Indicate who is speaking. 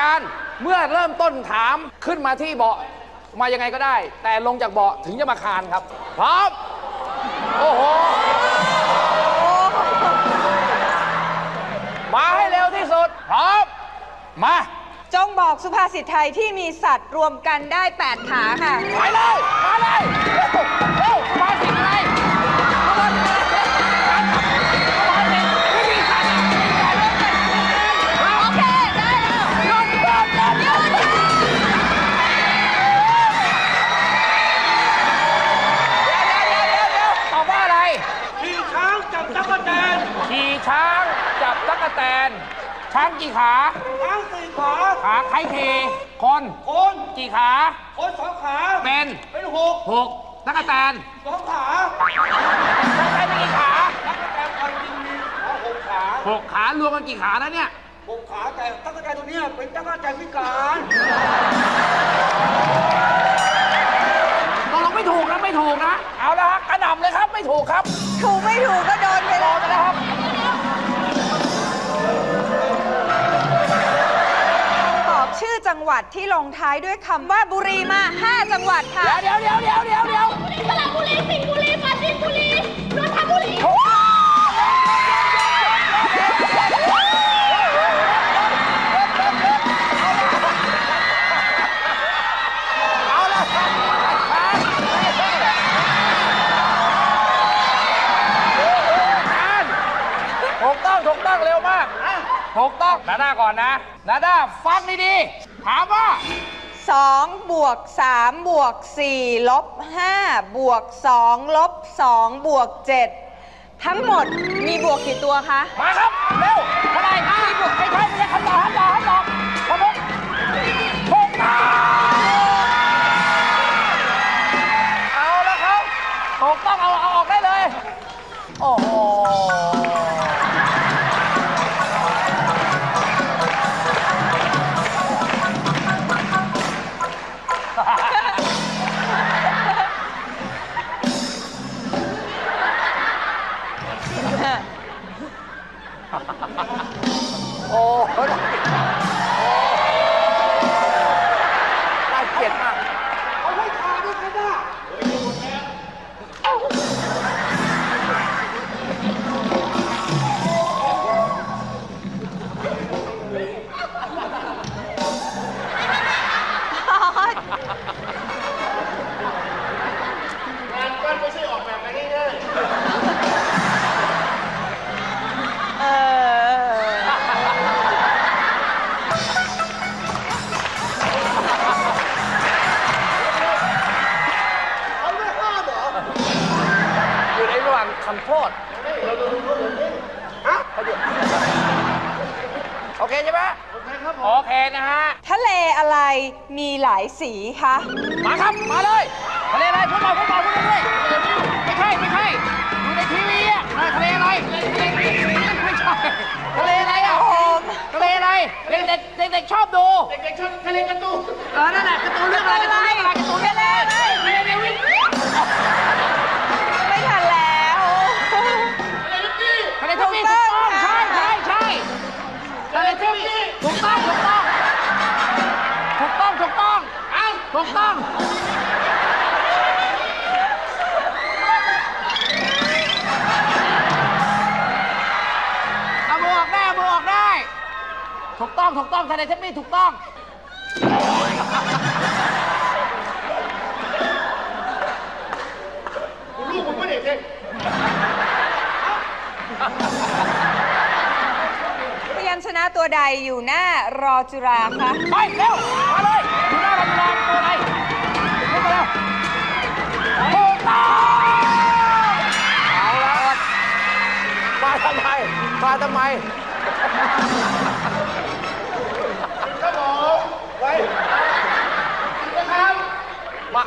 Speaker 1: การเมื่อเริ่มต้นถามขึ้นมาที่เบาะมายังไงก็ได้ แต่ลงจากเบาะถึงจะมาคานครับ พร้อม โอ้โห มาให้เร็วที่สุด พร้อม มา
Speaker 2: จงบอกสุภาษิตไทยที่มีสัตว์รวมกันได้ 8 ขาค่ะ
Speaker 1: ไปเลย มาเลย
Speaker 3: น
Speaker 1: ช้างกี่ขา
Speaker 3: ช้างสี่ขา
Speaker 1: ขาใครเทคน
Speaker 3: คน
Speaker 1: กี่ขา
Speaker 3: คนสองขา
Speaker 1: เป็น
Speaker 3: เป็นหก
Speaker 1: หกตั๊กแตน
Speaker 3: สองขา
Speaker 1: ตั๊กแตนมีกี่ขา
Speaker 3: ตั๊กแตนพันจริงมีขาหกขา
Speaker 1: หกขารวมกันกี่ขาแล้วเนี่ย
Speaker 3: หกขาแต่ตั๊กแตนตัวเนี้ยเป็นตั๊กแตนพิการ
Speaker 1: ตกลงไม่ถูกนะไม่ถูกนะ เอาละฮะกระหน่ำเลยครับไม่ถูกครับ
Speaker 2: ถูกไม่ถูกก็โดนไป
Speaker 1: โด
Speaker 2: เลย จังหวัดที่ลงท้ายด้วยคำว่าบุรีมา 5 จังหวัดค่ะ
Speaker 1: เดี๋ยวเดี๋ยวเดี๋ยวเดี๋ยวเดี๋ยวเดี๋ยว
Speaker 4: สระบุรีสิงห์บุรีปราจีนบุรีนนทบุรี
Speaker 1: เอาละครับอ่านถูกต้องถูกต้องเร็วมากถูกต้องนาด้าก่อนนะนาด้าฟังดีๆ ถามว่า
Speaker 2: 2 บวก 3 บวก 4 ลบ 5 บวก 2 ลบ 2 บวก 7 ทั้งหมดมีบวกกี่ตัวคะ
Speaker 1: มาครับ เร็วเท่าไหร่ไม่ใช่ไม่ใช่คำตำโทษโอเคใช่ไหมโอเคครับโอเคนะฮะ
Speaker 2: ทะเลอะไรมีหลายสีคะ
Speaker 1: มาครับ มาเลยทะเลอะไรพูดมาพูดมาพูดมาด้วยไม่ใช่ไม่ใช่อยู่ในทีวีอะเออทะเลอะไรไม่ใช่ทะเลอะไรอะ
Speaker 2: โอม
Speaker 1: ทะเลอะไรเด็กเด็กเด็กเด็กชอบดูเด็กเด็กชอบทะเลการ์ตูนเออนั่นแหละการ์ตูนเรื่องอะไรการ์ตูนเรื่องอะไรการ์ตูนเรื่อง ถูกต้อง เอามือออกได้เอามือออกได้ ถูกต้อง ถูกต้องทะเลทับบี้ถูกต้อง
Speaker 3: ลูกมึงไม่ได้เด็ก
Speaker 2: พยัญชนะตัวใดอยู่หน้ารอจุราคะ
Speaker 1: ไปเร็ว ทำไมครับผม
Speaker 3: ไว้
Speaker 1: นะครับมา